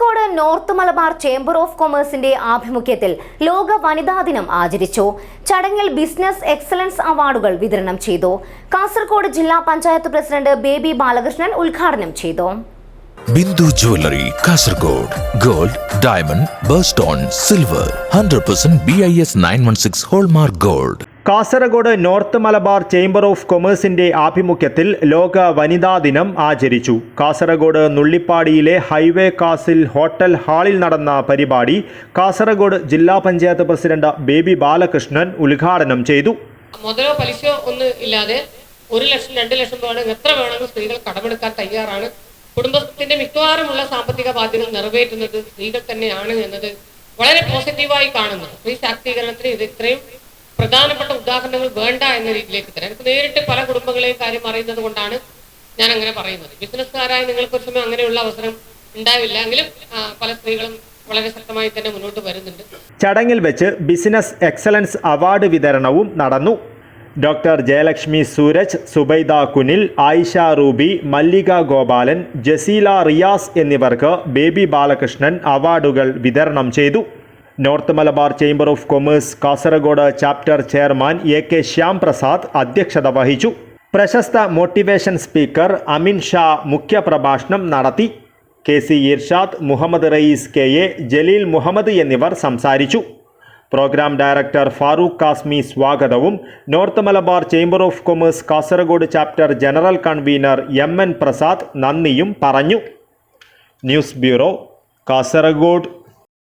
Kasaragod north Malabar chamber of കൊമേഴ്സിന്റെ ആഭിമുഖ്യത്തിൽ ലോക വനിതാ ദിനം ആചരിച്ചു. ചടങ്ങിൽ ബിസിനസ് എക്സലൻസ് അവാർഡുകൾ വിതരണം ചെയ്തു. കാസർഗോഡ് ജില്ലാ പഞ്ചായത്ത് പ്രസിഡന്റ് ബേബി ബാലകൃഷ്ണൻ ഉദ്ഘാടനം ചെയ്തു. Bindu jewellery Kasaragod gold diamond birthstone silver hundred percent B I S nine one six hallmark gold. Kasaragod north Malabar chamber of കൊമേഴ്സിന്റെ ആഭിമുഖ്യത്തിൽ ലോക വനിതാ ദിനം ആചരിച്ചു. കാസർഗോഡ് നുള്ളിപ്പാടിയിലെ ഹൈവേ കാസിൽ ഹോട്ടൽ ഹാളിൽ നടന്ന പരിപാടി കാസർഗോഡ് ജില്ലാ പഞ്ചായത്ത് പ്രസിഡന്റ് ബേബി ബാലകൃഷ്ണൻ ഉദ്ഘാടനം ചെയ്തു. മുതലോ പലിശയോ ഒന്നും ഇല്ലാതെ ഒരു ലക്ഷം രണ്ട് ലക്ഷം വേണമെങ്കിൽ എത്ര വേണമെങ്കിലും സ്ത്രീകൾ കടമെടുക്കാൻ തയ്യാറാണ്. കുടുംബത്തിന്റെ മിക്കവാറുമുള്ള സാമ്പത്തിക ബാധ്യതകൾ നിറവേറ്റുന്നത് സ്ത്രീകൾ തന്നെയാണ് എന്നത് വളരെ പോസിറ്റീവായി കാണുന്നു. സ്ത്രീ ശാക്തീകരണത്തിന് ഇത് ഇത്രയും പ്രധാനപ്പെട്ട ഉദാഹരണങ്ങൾ വേണ്ട എന്ന രീതിയിലേക്ക് തരാം. എനിക്ക് നേരിട്ട് പല കുടുംബങ്ങളെയും കാര്യം അറിയുന്നത് കൊണ്ടാണ് ഞാൻ അങ്ങനെ പറയുന്നത്. ബിസിനസ്സുകാരായ നിങ്ങൾക്ക് ഒരു സമയം അങ്ങനെയുള്ള അവസരം ഉണ്ടാവില്ല. എങ്കിലും പല സ്ത്രീകളും വളരെ ശക്തമായി തന്നെ മുന്നോട്ട് വരുന്നുണ്ട്. ചടങ്ങിൽ വെച്ച് ബിസിനസ് എക്സലൻസ് അവാർഡ് വിതരണവും നടന്നു. ഡോക്ടർ ജയലക്ഷ്മി സൂരജ് സുബൈദ കുനിൽ ആയിഷ റൂബി മല്ലിക ഗോപാലൻ ജസീല റിയാസ് എന്നിവർക്ക് ബേബി ബാലകൃഷ്ണൻ അവാർഡുകൾ വിതരണം ചെയ്തു. North Malabar chamber of commerce Kasaragod chapter chairman A K Shyam Prasad അധ്യക്ഷത വഹിച്ചു. പ്രശസ്ത മോട്ടിവേഷൻ സ്പീക്കർ അമിൻ ഷാ മുഖ്യപ്രഭാഷണം നടത്തി. K C Irshad Muhammad Rayees K A Jaleel Muhammad എന്നിവർ സംസാരിച്ചു. പ്രോഗ്രാം ഡയറക്ടർ ഫാറൂഖ് കാസ്മി സ്വാഗതവും. North Malabar chamber of commerce Kasaragod chapter general convener M N Prasad നന്ദിയും പറഞ്ഞു. News bureau Kasaragod.